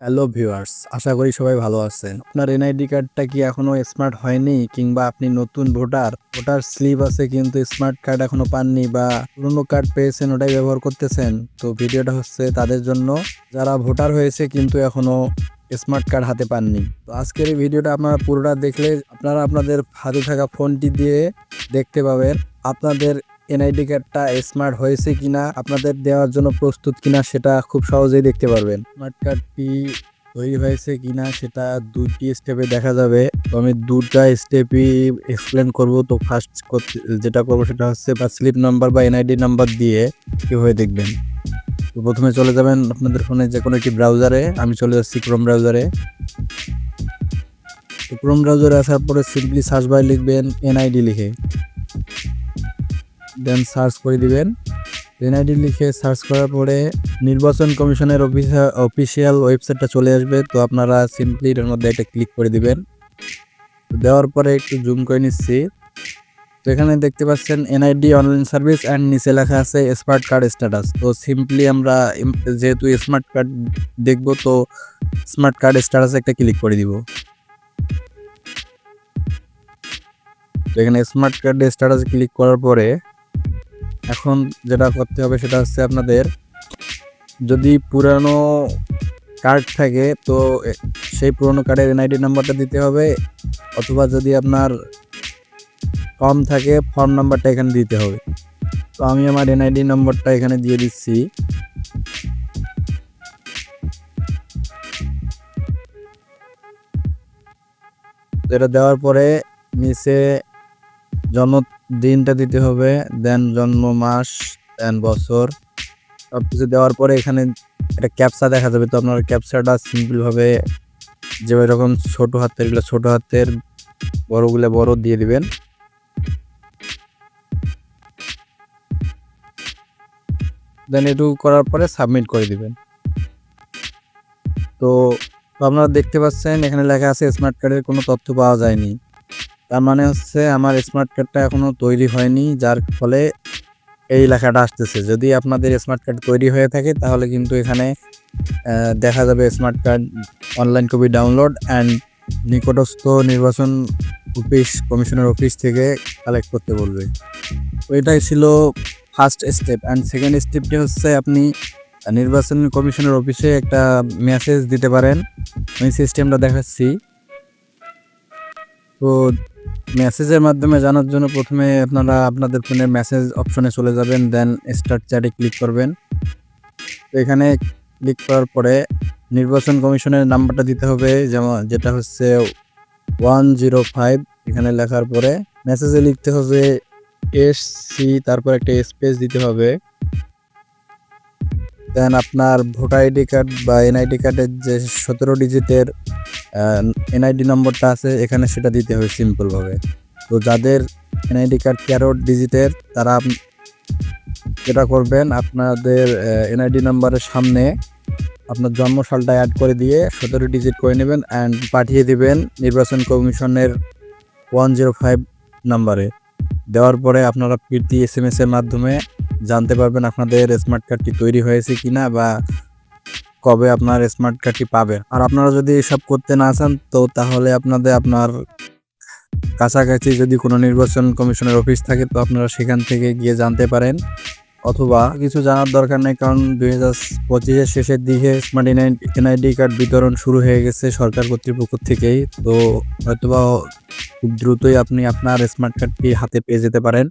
Hello viewers, আশা করি সবাই ভালো আছেন। আপনার এনআইডি কার্ডটা কি এখনও স্মার্ট হয়নি কিংবা আপনি নতুন ভোটার? ভোটার স্লিপ আছে কিন্তু স্মার্ট কার্ড এখনও পাননি বা পুরনো কার্ড পেয়েছেন ওটাই ব্যবহার করতেছেন। তো ভিডিওটা হচ্ছে তাদের জন্য। যারা ভোটার হয়েছে কিন্তু এখনও স্মার্ট কার্ড হাতে পাননি। তো আজকের এই ভিডিওটা আপনারা পুরোটা দেখলে আপনারা আপনাদের হাতে থাকা ফোনটি দিয়ে দেখতে পাবেন। আপনাদের এনআইডি কার্ডটা স্মার্ট হয়েছে কিনা, আপনাদের দেওয়ার জন্য প্রস্তুত কিনা সেটা খুব সহজেই দেখতে পারবেন। স্মার্ট কার্ডটি তৈরি হয়েছে কিনা সেটা দুটি স্টেপে দেখা যাবে। তো আমি দুটা স্টেপই এক্সপ্লেন করব। তো ফার্স্ট যেটা করব সেটা হচ্ছে বা স্লিপ নাম্বার বা এনআইডি নাম্বার দিয়ে কীভাবে দেখবেন। তো প্রথমে চলে যাবেন আপনাদের ফোনে যে কোনো একটি ব্রাউজারে আমি চলে যাচ্ছি ক্রোম ব্রাউজারে ক্রোম ব্রাউজারে আসার পরে সিম্পলি সার্চ বাই লিখবেন এনআইডি লিখে। দেন সার্চ করে দিবেন। এনআইডি লিখে সার্চ করার পরে নির্বাচন কমিশনের অফিসিয়াল ওয়েবসাইটটা চলে আসবে। তো আপনারা সিম্পলি এর মধ্যে একটা ক্লিক করে দিবেন। দেওয়ার পরে একটু জুম করে নিচ্ছি। তো এখানে দেখতে পাচ্ছেন এনআইডি অনলাইন সার্ভিস অ্যান্ড নিচে লেখা আছে স্মার্ট কার্ড স্ট্যাটাস তো সিম্পলি আমরা যেহেতু স্মার্ট কার্ড দেখব, তো স্মার্ট কার্ড স্ট্যাটাসে একটা ক্লিক করে দিব। তো এখানে স্মার্ট কার্ড স্ট্যাটাসে ক্লিক করার পরে এখন যেটা করতে হবে সেটা হচ্ছে আপনাদের যদি পুরানো কার্ড থাকে, তো সেই পুরনো কার্ডের এনআইডি নাম্বারটা দিতে হবে, অথবা যদি আপনার কম থাকে ফর্ম নাম্বারটা এখানে দিতে হবে। তো আমি আমার এনআইডি নম্বরটা এখানে দিয়ে দিচ্ছি। এটা দেওয়ার পরে নিচে জন্ম দিনটা দিতে হবে দেন জন্ম মাস দেন বছর। সব কিছু দেওয়ার পরে এখানে একটা ক্যাপসা দেখা যাবে। তো আপনার ক্যাপসাটা সিম্পলভাবে যে রকম ছোটো হাতের, এগুলো ছোট হাতের বড়গুলো বড় দিয়ে দিবেন। দেন এটু করার পরে সাবমিট করে দিবেন। তো আপনারা দেখতে পাচ্ছেন, এখানে লেখা আছে স্মার্ট কার্ডের কোনো তথ্য পাওয়া যায়নি। তার মানে হচ্ছে আমার স্মার্ট কার্ডটা এখনও তৈরি হয়নি, যার ফলে এই লেখাটা আসতেছে। যদি আপনাদের স্মার্ট কার্ড তৈরি হয়ে থাকে, তাহলে কিন্তু এখানে দেখা যাবে smart card online copy download and নিকটস্থ নির্বাচন অফিস কমিশনের অফিস থেকে কালেক্ট করতে বলবে। এটাই ছিল ফার্স্ট স্টেপ অ্যান্ড সেকেন্ড স্টেপটি হচ্ছে আপনি নির্বাচন কমিশনের অফিসে একটা মেসেজ দিতে পারেন। আমি সিস্টেমটা দেখাচ্ছি। তো মেসেজের মাধ্যমে জানার জন্য প্রথমে আপনারা আপনাদের ফোনের মেসেজ অপশনে চলে যাবেন দেন স্টার্ট চ্যাটে ক্লিক করবেন। তো এখানে ক্লিক করার পরে নির্বাচন কমিশনের নাম্বারটা দিতে হবে, যেমন যেটা হচ্ছে ওয়ান জিরো ফাইভ এখানে লেখার পরে মেসেজে লিখতে হবে এস সি তারপর একটা স্পেস দিতে হবে। দেন আপনার ভোটার আইডি কার্ড বা এনআইডি কার্ডের যে সতেরো ডিজিটের এনআইডি নম্বরটা আছে, এখানে সেটা দিতে হবে সিম্পলভাবে। তো যাদের এনআইডি কার্ড তেরো ডিজিটের তারা যেটা করবেন, আপনাদের এনআইডি নাম্বারের সামনে আপনার জন্ম সালটা অ্যাড করে দিয়ে সতেরো ডিজিট করে নেবেন অ্যান্ড পাঠিয়ে দিবেন নির্বাচন কমিশনের ওয়ান জিরো ফাইভ নাম্বারে। দেওয়ার পরে আপনারা প্রীতি এস এম এস এর মাধ্যমে জানতে পারবেন আপনাদের স্মার্ট কার্ডটি তৈরি হয়েছে কিনা বা কবে আপনার স্মার্ট কার্ডটি পাবেন। আর আপনারা যদি এসব করতে না চান, তো তাহলে আপনাদের আপনার কাছাকাছি যদি কোনো নির্বাচন কমিশনের অফিস থাকে, তো আপনারা সেখান থেকে গিয়ে জানতে পারেন। অথবা কিছু জানার দরকার নেই, কারণ দুই হাজার পঁচিশের শেষের দিকে স্মার্ট এনআইডি কার্ড বিতরণ শুরু হয়ে গেছে সরকার কর্তৃপক্ষ থেকেই। তো হয়তোবা খুব দ্রুতই আপনি আপনার স্মার্ট কার্ডটি হাতে পেয়ে যেতে পারেন।